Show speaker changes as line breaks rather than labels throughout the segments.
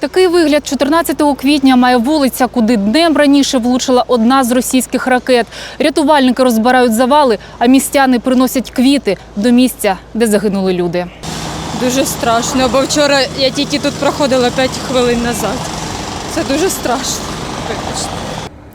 Такий вигляд 14 квітня має вулиця, куди днем раніше влучила одна з російських ракет. Рятувальники розбирають завали, а містяни приносять квіти до місця, де загинули люди.
Дуже страшно, бо вчора я тільки тут проходила 5 хвилин назад. Це дуже страшно.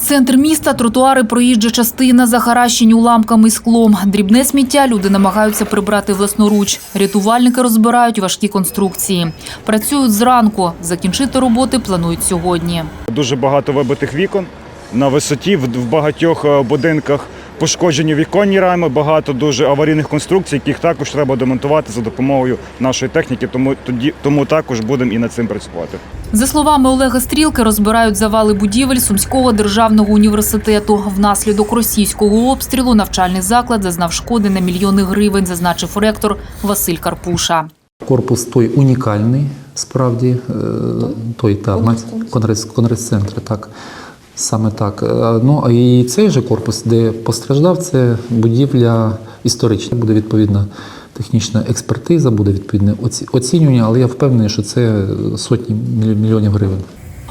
Центр міста, тротуари, проїжджа частина, захаращені уламками і склом. Дрібне сміття люди намагаються прибрати власноруч. Рятувальники розбирають важкі конструкції. Працюють зранку. Закінчити роботи планують сьогодні.
Дуже багато вибитих вікон на висоті в в багатьох е, будинках. Пошкоджені віконні рами, багато дуже аварійних конструкцій, яких також треба демонтувати за допомогою нашої техніки. Тому тоді тому також будемо і над цим працювати.
За словами Олега Стрілки, розбирають завали будівель Сумського державного університету. Внаслідок російського обстрілу навчальний заклад зазнав шкоди на мільйони гривень, зазначив ректор Василь Карпуша.
Корпус той унікальний, справді, е, той та конгрес, конгрес-центр, так. Саме так. Е, Ну, і цей же корпус, де постраждав, це будівля історична. Буде відповідна технічна експертиза, буде відповідне оці- оцінювання, але я впевнений, що це сотні мільйонів гривень.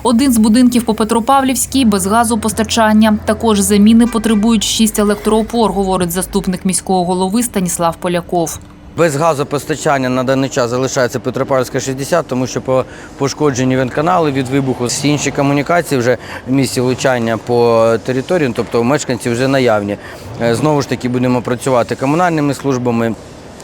Один з будинків по Петропавлівській без газопостачання. Також заміни потребують шість електроопор, говорить заступник міського голови Станіслав Поляков.
Без газопостачання на даний час залишається Петропавлівська 60, тому що по пошкодженні вентканали від вибуху всі інші комунікації вже в місці влучання по території, тобто мешканці вже наявні. Е, Знову ж таки будемо працювати комунальними службами,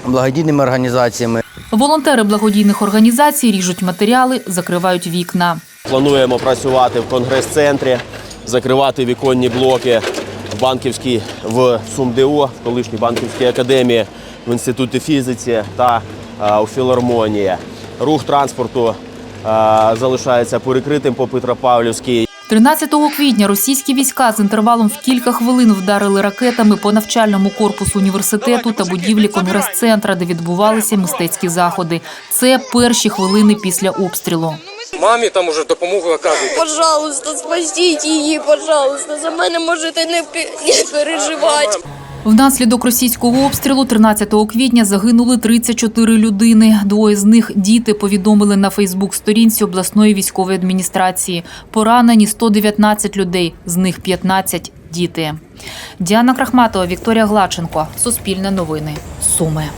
благодійними організаціями.
Волонтери благодійних організацій ріжуть матеріали, закривають вікна.
Плануємо працювати в конгрес-центрі, закривати віконні блоки в банківській в СумДО, в колишній банківській академії, в інституті фізиці та е, у філармонії. Рух транспорту е, залишається перекритим по Петропавлівській.
13 квітня російські війська з інтервалом в кілька хвилин вдарили ракетами по навчальному корпусу університету та будівлі конгрес-центра, де відбувалися мистецькі заходи. Це перші хвилини після обстрілу.
Мамі там уже допомогу оказують.
Пожалуйста, спасіть її, пожалуйста. За мене можете не, не переживати.
Внаслідок російського обстрілу 13 квітня загинули 34 людини. Двоє з них діти повідомили на Фейсбук-сторінці обласної військової адміністрації. Поранені 119 людей, з них 15 – діти. Діана Крахматова, Вікторія Глаченко. Суспільне новини. Суми.